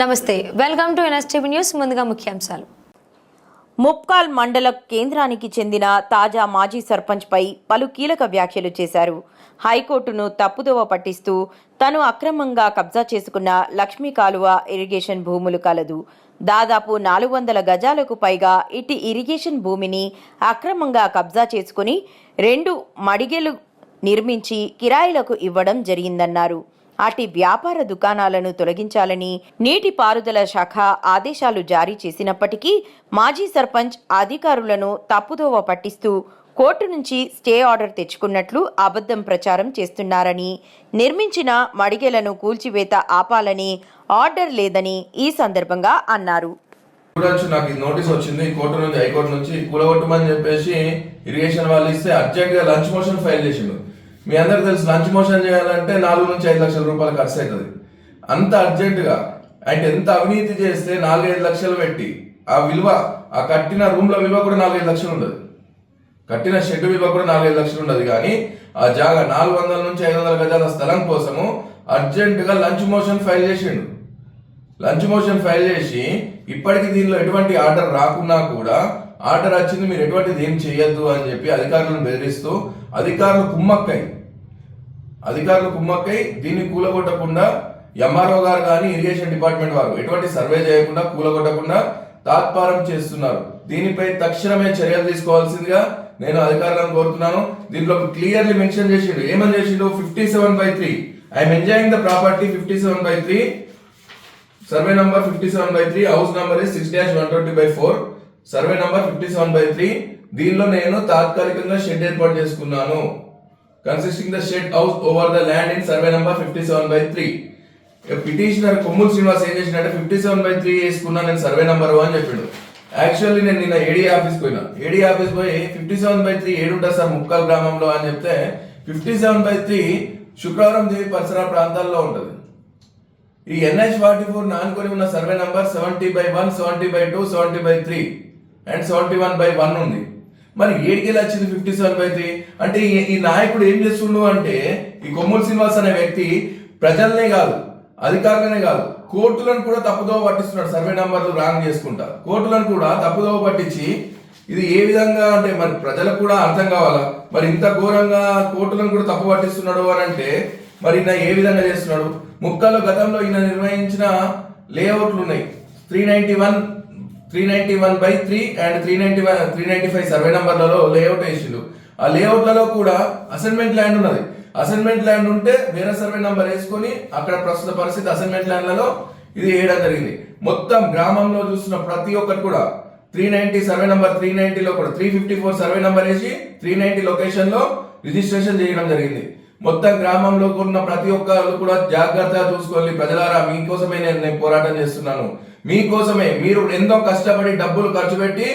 నమస్తే welcome to NSTV news ముందుగా ముఖ్యాంశాలు. ముప్కాల్ మండల కేంద్రానికి చెందిన తాజా మాజీ సర్పంచ్పై పలు కీలక వ్యాఖ్యలు చేశారు. హైకోర్టును తప్పుదోవ పట్టిస్తూ తను అక్రమంగా కబ్జా చేసుకున్న లక్ష్మీ కాలువ ఇరిగేషన్ భూములు కలదు. దాదాపు నాలుగు వందల గజాలకు పైగా ఇటు ఇరిగేషన్ భూమిని అక్రమంగా కబ్జా చేసుకుని రెండు మడిగెలు నిర్మించి కిరాయిలకు ఇవ్వడం జరిగిందన్నారు. అటి వ్యాపార దుకాణాలను తొలగించాలని నీటిపారుదల శాఖ ఆదేశాలు జారీ చేసినప్పటికీ మాజీ సర్పంచ్ అధికారులను తప్పుదోవ పట్టిస్తూ కోర్టు నుంచి స్టే ఆర్డర్ తెచ్చుకున్నట్లు అబద్ధం ప్రచారం చేస్తున్నారని నిర్మించిన మడిగెలను కూల్చివేత ఆపాలని ఆర్డర్ లేదని ఈ సందర్భంగా అన్నారు. చూడొచ్చు నాకు ఈ నోటీస్ వచ్చింది. కోర్టు నుంచి హైకోర్టు నుంచి కూలగొట్టమని చెప్పేసి ఇరిగేషన్ వాళ్ళు ఇస్తే అర్జెంట్గా లంచ్ మోషన్ ఫైల్ చేసిండు. మీ అందరికి తెలుసు లంచ్ మోషన్ చేయాలంటే నాలుగు నుంచి ఐదు లక్షల రూపాయలు ఖర్చు అవుతుంది అంత అర్జెంటుగా అండ్ అంటే ఎంత అవినీతి చేస్తే నాలుగైదు లక్షలు పెట్టి ఆ విలువ ఆ కట్టిన రూమ్ల విలువ కూడా నాలుగైదు లక్షలు ఉండదు. కట్టిన షెడ్ విలువ కూడా నాలుగైదు లక్షలు ఉండదు. కానీ ఆ జాగా నాలుగు వందల నుంచి ఐదు వందల గజాల స్థలం కోసము అర్జెంటుగా లంచ్ మోషన్ ఫైల్ చేసిండు. లంచ్ మోషన్ ఫైల్ చేసి ఇప్పటికి దీనిలో ఎటువంటి ఆర్డర్ రాకున్నా కూడా ఆర్డర్ వచ్చింది మీరు ఎటువంటిది ఏం చేయొద్దు అని చెప్పి అధికారులను బెదిరిస్తూ అధికారులు కుమ్మక్కై అధికారులు కుమ్మక్కై దీన్ని కూలగొట్టకుండా ఎంఆర్ఓ గారు కానీ ఇరిగేషన్ డిపార్ట్మెంట్ వారు ఎటువంటి సర్వే చేయకుండా కూలగొట్టకుండా తాత్పారం చేస్తున్నారు. దీనిపై తక్షణమే చర్యలు తీసుకోవాల్సిందిగా నేను అధికారులను కోరుతున్నాను. దీంట్లో క్లియర్లీ మెన్షన్ చేసిండు. ఏమని చేసిండు? Fifty seven by three I'm enjoying the property fifty seven by three survey number fifty seven by three house number six dash one twenty by four survey number fifty seven by three దీనిలో నేను తాత్కాలికంగా shed ఏర్పాటు చేసుకున్నాను. Consisting the shed house over the land in survey number fifty seven by three petitioner Kommulu Srinivas ఏం చేసినట్టే fifty seven by three వేసుకున్నా నేను survey number అని చెప్పిండు. యాక్చువల్లీ నేను నిన్న ఏడీ ఆఫీస్ పోయినా. ఏడీ ఆఫీస్ పోయి ఫిఫ్టీ సెవెన్ బై త్రీ ఏడుంటుంది సార్ ముక్కల్ గ్రామంలో అని చెప్తే ఫిఫ్టీ సెవెన్ బై త్రీ శుక్రవారం దేవి పరిసర ప్రాంతాల్లో ఉంటుంది. ఈ ఎన్హెచ్ ఫార్టీ ఫోర్ నానుకొని ఉన్న survey number seventy by one seventy by two seventy by three and seventy one by one ఉంది. మరి ఏడికెళ్ళి వచ్చింది ఫిఫ్టీ సెవెన్ బై త్రీ అంటే ఈ- నాయకుడు ఏం చేస్తుండు అంటే ఈ కొమ్మూరు శ్రీనివాస్ అనే వ్యక్తి ప్రజల్నే కాదు అధికారులనే కాదు కోర్టులను కూడా తప్పుదోవ పట్టిస్తున్నాడు. సర్వే నంబర్లు రాంగ్ చేసుకుంటా. కోర్టులను కూడా తప్పుదోవ పట్టించి ఇది ఏ విధంగా అంటే మరి ప్రజలకు కూడా అర్థం కావాలా? మరి ఇంత ఘోరంగా కోర్టులను కూడా తప్పు పట్టిస్తున్నాడు అని అంటే మరి ఈయన ఏ విధంగా చేస్తున్నాడు? ముక్కల్లో గతంలో ఈయన నిర్వహించిన లేఅవుట్లు ఉన్నాయి three ninety one three ninety one by three and three ninety one three ninety five survey నంబర్లలో layout వేసిండు. ఆ లేఅవుట్లలో కూడా అసైన్మెంట్ ల్యాండ్ ఉన్నది. అసైన్మెంట్ ల్యాండ్ ఉంటే వేరే సర్వే నంబర్ వేసుకొని అక్కడ ప్రస్తుత పరిస్థితి అసైన్మెంట్ ల్యాండ్లలో ఇది వేయడం జరిగింది. మొత్తం గ్రామంలో చూస్తున్న ప్రతి ఒక్కటి కూడా three ninety survey number three నైన్టీలో కూడా three fifty four survey number వేసి త్రీ నైన్టీ లొకేషన్లో రిజిస్ట్రేషన్ చేయడం జరిగింది. మొత్తం గ్రామంలో ఉన్న ప్రతి ఒక్కరు కూడా జాగ్రత్తగా చూసుకోవాలి ప్రజలారా మీకోసమే నేను నేను పోరాటం చేస్తున్నాను. మీకోసమే మీరు ఎంతో కష్టపడి డబ్బులు ఖర్చు పెట్టి